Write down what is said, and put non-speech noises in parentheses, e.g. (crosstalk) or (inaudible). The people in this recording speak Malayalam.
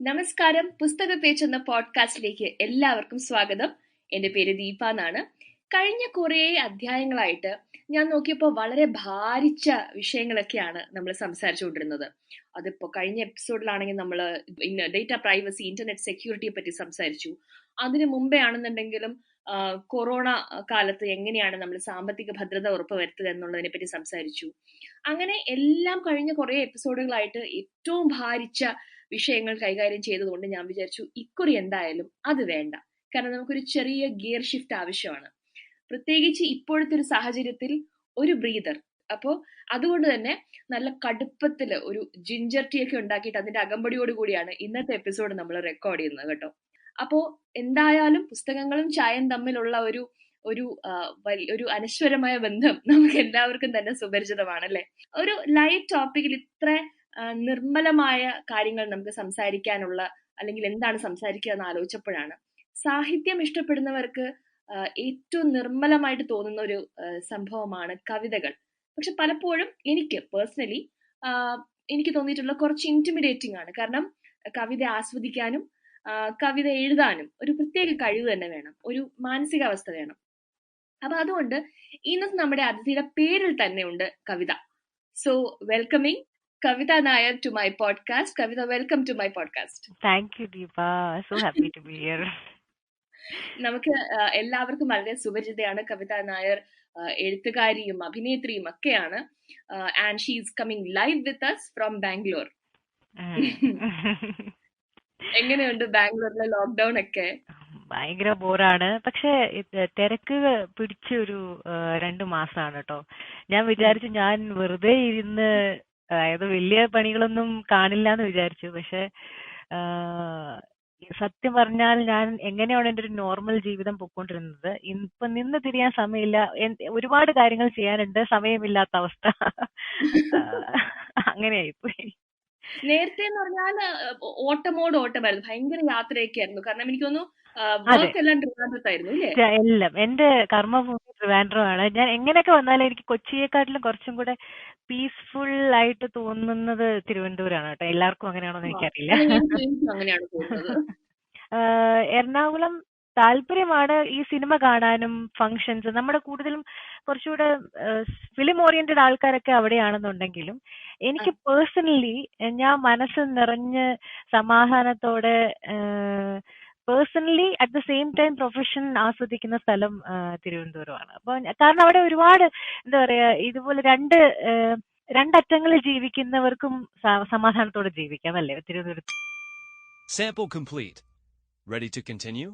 നമസ്കാരം. പുസ്തക പേജ് എന്ന പോഡ്കാസ്റ്റിലേക്ക് എല്ലാവർക്കും സ്വാഗതം. എന്റെ പേര് ദീപ എന്നാണ്. കഴിഞ്ഞ കുറേ അധ്യായങ്ങളായിട്ട് ഞാൻ നോക്കിയപ്പോൾ വളരെ ഭാരിച്ച വിഷയങ്ങളൊക്കെയാണ് നമ്മൾ സംസാരിച്ചുകൊണ്ടിരുന്നത്. അതിപ്പോൾ കഴിഞ്ഞ എപ്പിസോഡിലാണെങ്കിൽ നമ്മൾ ഡേറ്റ പ്രൈവസി ഇന്റർനെറ്റ് സെക്യൂരിറ്റിയെ പറ്റി സംസാരിച്ചു. അതിനു മുമ്പേ ആണെന്നുണ്ടെങ്കിലും കൊറോണ കാലത്ത് എങ്ങനെയാണ് നമ്മൾ സാമ്പത്തിക ഭദ്രത ഉറപ്പുവരുത്തുക എന്നുള്ളതിനെ പറ്റി സംസാരിച്ചു. അങ്ങനെ എല്ലാം കഴിഞ്ഞ കുറേ എപ്പിസോഡുകളായിട്ട് ഏറ്റവും ഭാരിച്ച വിഷയങ്ങൾ കൈകാര്യം ചെയ്തതുകൊണ്ട് ഞാൻ വിചാരിച്ചു ഇക്കുറി എന്തായാലും അത് വേണ്ട. കാരണം നമുക്കൊരു ചെറിയ ഗിയർ ഷിഫ്റ്റ് ആവശ്യമാണ്. പ്രത്യേകിച്ച് ഇപ്പോഴത്തെ ഒരു സാഹചര്യത്തിൽ ഒരു ബ്രീതർ. അപ്പോൾ അതുകൊണ്ട് തന്നെ നല്ല കടുപ്പത്തിൽ ഒരു ജിഞ്ചർ ടീ ഒക്കെ ഉണ്ടാക്കിയിട്ട് അതിന്റെ അകമ്പടിയോട് കൂടിയാണ് ഇന്നത്തെ എപ്പിസോഡ് നമ്മൾ റെക്കോർഡ് ചെയ്യുന്നത് കേട്ടോ. അപ്പോ എന്തായാലും പുസ്തകങ്ങളും ചായയും തമ്മിലുള്ള ഒരു ഒരു ഒരു അനശ്വരമായ ബന്ധം നമുക്ക് എല്ലാവർക്കും തന്നെ സുപരിചിതമാണ് അല്ലെ ഒരു ലൈറ്റ് ടോപ്പിക്കിൽ ഇത്ര നിർമ്മലമായ കാര്യങ്ങൾ നമുക്ക് സംസാരിക്കാനുള്ള അല്ലെങ്കിൽ എന്താണ് സംസാരിക്കുക എന്ന് ആലോചിച്ചപ്പോഴാണ് സാഹിത്യം ഇഷ്ടപ്പെടുന്നവർക്ക് ഏറ്റവും നിർമ്മലമായിട്ട് തോന്നുന്ന ഒരു സംഭവമാണ് കവിതകൾ. പക്ഷെ പലപ്പോഴും എനിക്ക് പേഴ്സണലി എനിക്ക് തോന്നിയിട്ടുള്ള കുറച്ച് ഇന്റിമിഡേറ്റിംഗ് ആണ്. കാരണം കവിത ആസ്വദിക്കാനും കവിത എഴുതാനും ഒരു പ്രത്യേക കഴിവ് തന്നെ വേണം ഒരു മാനസികാവസ്ഥ വേണം. അപ്പൊ അതുകൊണ്ട് ഇന്നത്തെ നമ്മുടെ അതിഥിയുടെ പേരിൽ തന്നെ ഉണ്ട് കവിത. So welcoming Kavitha Nair to my podcast Kavitha welcome to my podcast thank you Deepa so happy to be here നമുക്ക് എല്ലാവർക്കും വളരെ സുപരിചിതയാണ് കവിത നായർ എഴുത്തുകാരിയും അഭിനേത്രിയും ഒക്കെയാണ്. And she is coming live with us from Bangalore എങ്ങനെയുണ്ട് ബാംഗ്ലൂരിലെ ലോക്ക്ഡൌൺ ഒക്കെ ഭയങ്കര ബോറാണ്. പക്ഷെ തിരക്ക് പിടിച്ച ഒരു രണ്ടു മാസമാണ് കേട്ടോ ഞാൻ വിചാരിച്ചു ഞാൻ വെറുതെ ഇരുന്ന് അതായത് വലിയ പണികളൊന്നും കാണില്ല എന്ന് വിചാരിച്ചു. പക്ഷെ സത്യം പറഞ്ഞാൽ ഞാൻ എങ്ങനെയാണ് എന്റെ ഒരു നോർമൽ ജീവിതം പൊക്കോണ്ടിരുന്നത്? ഇപ്പൊ നിന്ന് തിരിയാൻ സമയമില്ല. ഒരുപാട് കാര്യങ്ങൾ ചെയ്യാനുണ്ട്. സമയമില്ലാത്ത അവസ്ഥ. അങ്ങനെയായിപ്പോയി. നേരത്തെ എന്ന് പറഞ്ഞാൽ ഓട്ടമോട് ഓട്ടമായിരുന്നു. ഭയങ്കര യാത്രയൊക്കെ ആയിരുന്നു കാരണം എനിക്ക് തോന്നുന്നു വർക്ക് എല്ലാം ട്രിവാൻഡ്രത്തായിരുന്നു അല്ലേ? എല്ലാം എന്റെ കർമ്മഭൂമി ട്രിവാൻഡ്രമാണ്. ഞാൻ എങ്ങനെയൊക്കെ വന്നാലും എനിക്ക് കൊച്ചിയെക്കാട്ടിലും കുറച്ചും കൂടെ പീസ്ഫുൾ ആയിട്ട് തോന്നുന്നത് തിരുവനന്തപുരമാണ് കേട്ടോ. എല്ലാവർക്കും അങ്ങനെയാണോ എന്ന് എനിക്കറിയില്ല. അങ്ങനെയാണ് (laughs) എറണാകുളം താല്പര്യമാണ് ഈ സിനിമ കാണാനും ഫങ്ഷൻസ് നമ്മുടെ കൂടുതലും കുറച്ചുകൂടെ ഫിലിം ഓറിയന്റഡ് ആൾക്കാരൊക്കെ അവിടെയാണെന്നുണ്ടെങ്കിലും എനിക്ക് പേഴ്സണലി ഞാൻ മനസ്സ് നിറഞ്ഞ് സമാധാനത്തോടെ personally at the same time profession ആസ്വദിക്കുന്ന സ്ഥലം തിരുവനന്തപുരമാണ്. അപ്പൊ കാരണം അവിടെ ഒരുപാട് എന്താ പറയാ ഇതുപോലെ രണ്ട് രണ്ടറ്റങ്ങളിൽ ജീവിക്കുന്നവർക്കും സമാധാനത്തോടെ ജീവിക്കാം അല്ലേ? തിരുവനന്തപുരത്ത്. Sample complete. Ready to continue?